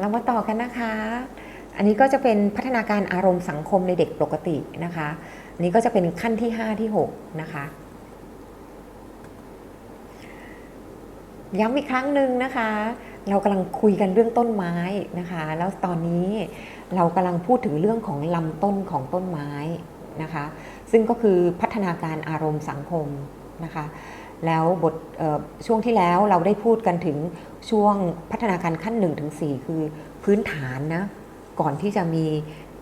เรามาต่อกันนะคะ อันนี้ก็จะเป็นพัฒนาการอารมณ์สังคมในเด็กปกตินะคะ อันนี้ก็จะเป็นขั้นที่ 5 ที่ 6 นะคะ ย้ำอีกครั้งหนึ่งนะคะ เรากำลังคุยกันเรื่องต้นไม้นะคะ แล้วตอนนี้เรากำลังพูดถึงเรื่องของลำต้นของต้นไม้นะคะ ซึ่งก็คือพัฒนาการอารมณ์สังคมนะคะ แล้วบทช่วงที่แล้วเราได้พูดกันถึงช่วงพัฒนาการขั้น1ถึง4คือพื้นฐานนะก่อนที่จะมี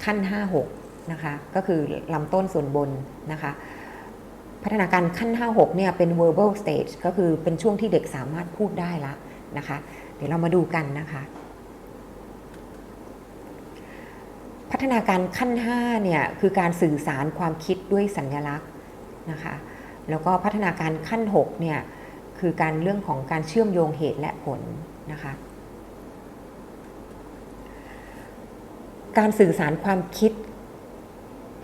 ขั้น 5 6นะคะก็คือลำต้นส่วนบนนะคะพัฒนาการขั้น 5 6เนี่ยเป็น verbal stage ก็คือเป็นช่วงที่เด็กสามารถพูดได้ละนะคะ เดี๋ยวเรามาดูกันนะคะ พัฒนาการขั้น 5 เนี่ยคือการสื่อสารความคิดด้วยสัญลักษณ์นะคะ แล้วก็พัฒนาการขั้น6เนี่ยคือการเรื่องของการเชื่อมโยงเหตุและผลนะคะการสื่อสารความคิด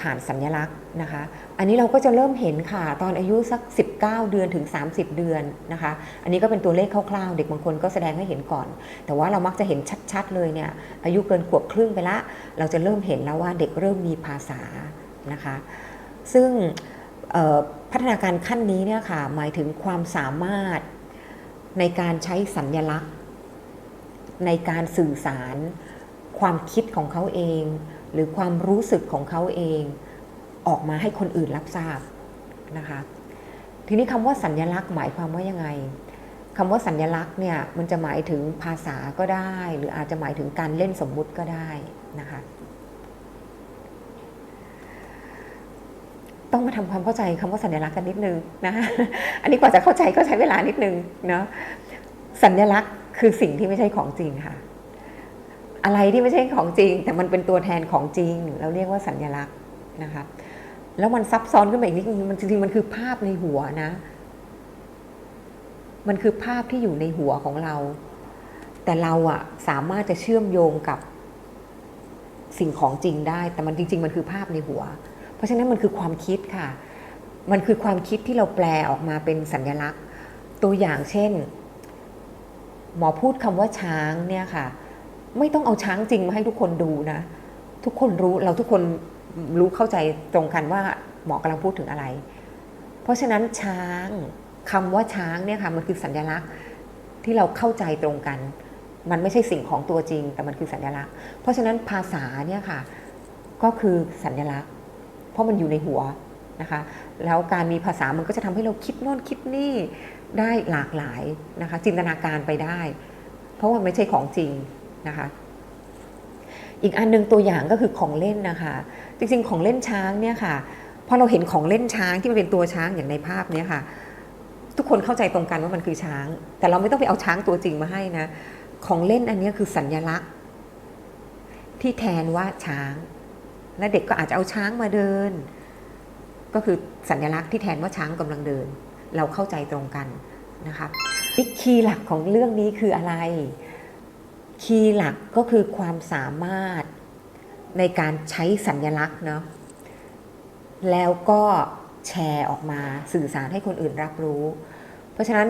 ผ่านสัญลักษณ์นะคะ อันนี้เราก็จะเริ่มเห็นค่ะ ตอนอายุสัก 19 เดือนถึง 30 เดือนนะคะ อันนี้ก็เป็นตัวเลขคร่าวๆ เด็กบางคนก็แสดงให้เห็นก่อน แต่ว่าเรามักจะเห็นชัดๆ เลยเนี่ย อายุเกินขวบครึ่งไปละ เราจะเริ่มเห็นแล้วว่าเด็กเริ่มมีภาษานะคะ ซึ่ง พัฒนาการขั้นนี้เนี่ยค่ะหมายถึงความสามารถในการใช้สัญญลักษณ์ ในการสื่อสาร ความคิดของเขาเอง หรือความรู้สึกของเขาเอง ออกมาให้คนอื่นรับทราบนะคะทีนี้คำว่าสัญญลักษณ์หมายความว่ายังไงคำว่าสัญญลักษณ์เนี่ยมันจะหมายถึงภาษาก็ได้ หรืออาจจะหมายถึงการเล่นสมมุติก็ได้นะคะ ต้องมาทำความเข้าใจคำว่าสัญลักษณ์กันนิดนึงนะอันนี้กว่าจะเข้าใจก็ใช้เวลานิดนึงเนาะสัญลักษณ์คือสิ่งที่ไม่ใช่ของจริงค่ะ อะไรที่ไม่ใช่ของจริง แต่มันเป็นตัวแทนของจริง เราเรียกว่าสัญลักษณ์นะคะแล้วมันซับซ้อนขึ้นไปอีกนิดนึงมันจริงๆมันคือภาพในหัวนะ มันคือภาพที่อยู่ในหัวของเรา แต่เราอะสามารถจะเชื่อมโยงกับสิ่งของจริงได้ แต่มันจริง ๆ มันคือภาพในหัว เพราะฉะนั้นมันคือความคิดค่ะ มันคือความคิดที่เราแปลออกมาเป็นสัญลักษณ์ ตัวอย่างเช่น หมอพูดคำว่าช้างเนี่ยค่ะ ไม่ต้องเอาช้างจริงมาให้ทุกคนดูนะ ทุกคนรู้เราทุกคนรู้เข้าใจตรงกันว่าหมอกำลังพูดถึงอะไร เพราะฉะนั้นช้างคำว่าช้างเนี่ยค่ะมันคือสัญลักษณ์ที่เราเข้าใจตรงกัน มันไม่ใช่สิ่งของตัวจริง แต่มันคือสัญลักษณ์ เพราะฉะนั้นภาษาเนี่ยค่ะก็คือสัญลักษณ์ เพราะมันอยู่ในหัวนะคะแล้วการมีภาษามันก็จะทำให้เราคิดโน่นคิดนี่ได้หลากหลายนะคะจินตนาการไปได้ เพราะว่าไม่ใช่ของจริงนะคะอีกอันหนึงตัวอย่างก็คือของเล่นนะคะ จริงๆของเล่นช้างเนี่ยค่ะพอเราเห็นของเล่นช้างที่มันเป็นตัวช้างอย่างในภาพเนี้ยค่ะ ทุกคนเข้าใจตรงกันว่ามันคือช้าง แต่เราไม่ต้องไปเอาช้างตัวจริงมาให้นะ ของเล่นอันนี้คือสัญลักษณ์ ที่แทนว่าช้าง และเด็กก็อาจจะเอาช้างมาเดิน ก็คือสัญลักษณ์ที่แทนว่าช้างกำลังเดิน เราเข้าใจตรงกันนะคะนี่คีย์หลักของเรื่องนี้คืออะไร คีย์หลักก็คือความสามารถในการใช้สัญลักษณ์เนาะแล้วก็แชร์ออกมาสื่อสารให้คนอื่นรับรู้ เพราะฉะนั้น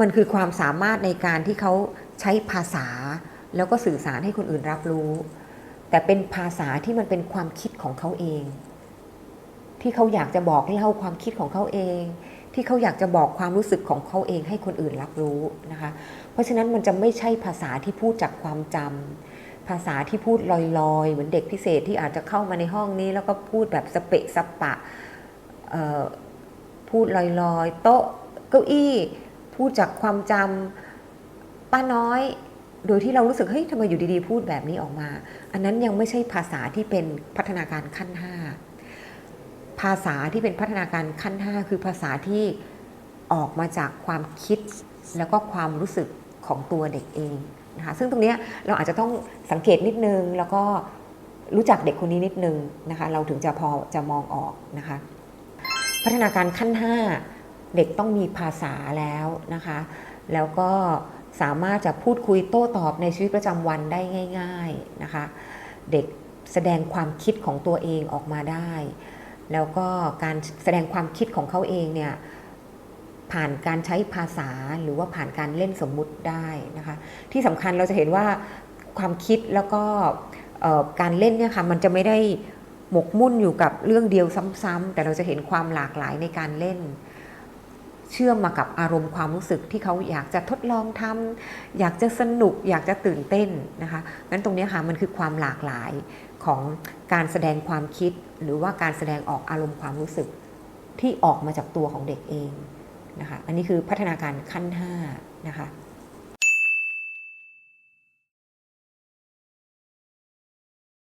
มันคือความสามารถในการที่เขาใช้ภาษา แล้วก็สื่อสารให้คนอื่นรับรู้ แต่เป็นภาษาที่มันเป็นความคิดของเขาเอง ที่เขาอยากจะบอกเล่าความคิดของเขาเอง ที่เขาอยากจะบอกความรู้สึกของเขาเองให้คนอื่นรับรู้นะคะ เพราะฉะนั้นมันจะไม่ใช่ภาษาที่พูดจากความจำภาษาที่พูดลอยๆ เหมือนเด็กพิเศษที่อาจจะเข้ามาในห้องนี้ แล้วก็พูดแบบสเปะสปะพูดลอยๆ โต๊ะเก้าอี้ พูดจากความจำป้าน้อย โดยที่เรารู้สึกเฮ้ยทำไมอยู่ดีๆ พูดแบบนี้ออกมา อันนั้นยังไม่ใช่ภาษาที่เป็นพัฒนาการขั้นห้าภาษาที่เป็นพัฒนาการขั้นห้าคือภาษาที่ออกมาจากความคิดแล้วก็ความรู้สึกของตัวเด็กเองนะคะซึ่งตรงนี้เราอาจจะต้องสังเกตนิดนึง แล้วก็รู้จักเด็กคนนี้นิดนึงนะคะเราถึงจะพอจะมองออกนะคะ พัฒนาการขั้น 5 เด็กต้องมีภาษาแล้วนะคะ แล้วก็ สามารถจะพูดคุยโต้ตอบในชีวิตประจำวันได้ง่าย ๆนะคะ เด็กแสดงความคิดของตัวเองออกมาได้ แล้วก็การแสดงความคิดของเขาเองเนี่ยผ่านการใช้ภาษาหรือว่าผ่านการเล่นสมมุติได้นะคะ ที่สำคัญเราจะเห็นว่าความคิดแล้วก็การเล่นเนี่ยค่ะมันจะไม่ได้หมกมุ่นอยู่กับเรื่องเดียวซ้ำๆแต่เราจะเห็นความหลากหลายในการเล่น เชื่อมมากับอารมณ์ความรู้สึกที่เขาอยากจะทดลองทำอยากจะสนุก อยากจะตื่นเต้นนะคะงั้นตรงนี้ค่ะมันคือความหลากหลายของการแสดงความคิด หรือว่าการแสดงออกอารมณ์ความรู้สึกที่ออกมาจากตัวของเด็กเองนะคะอันนี้คือพัฒนาการขั้น5นะคะ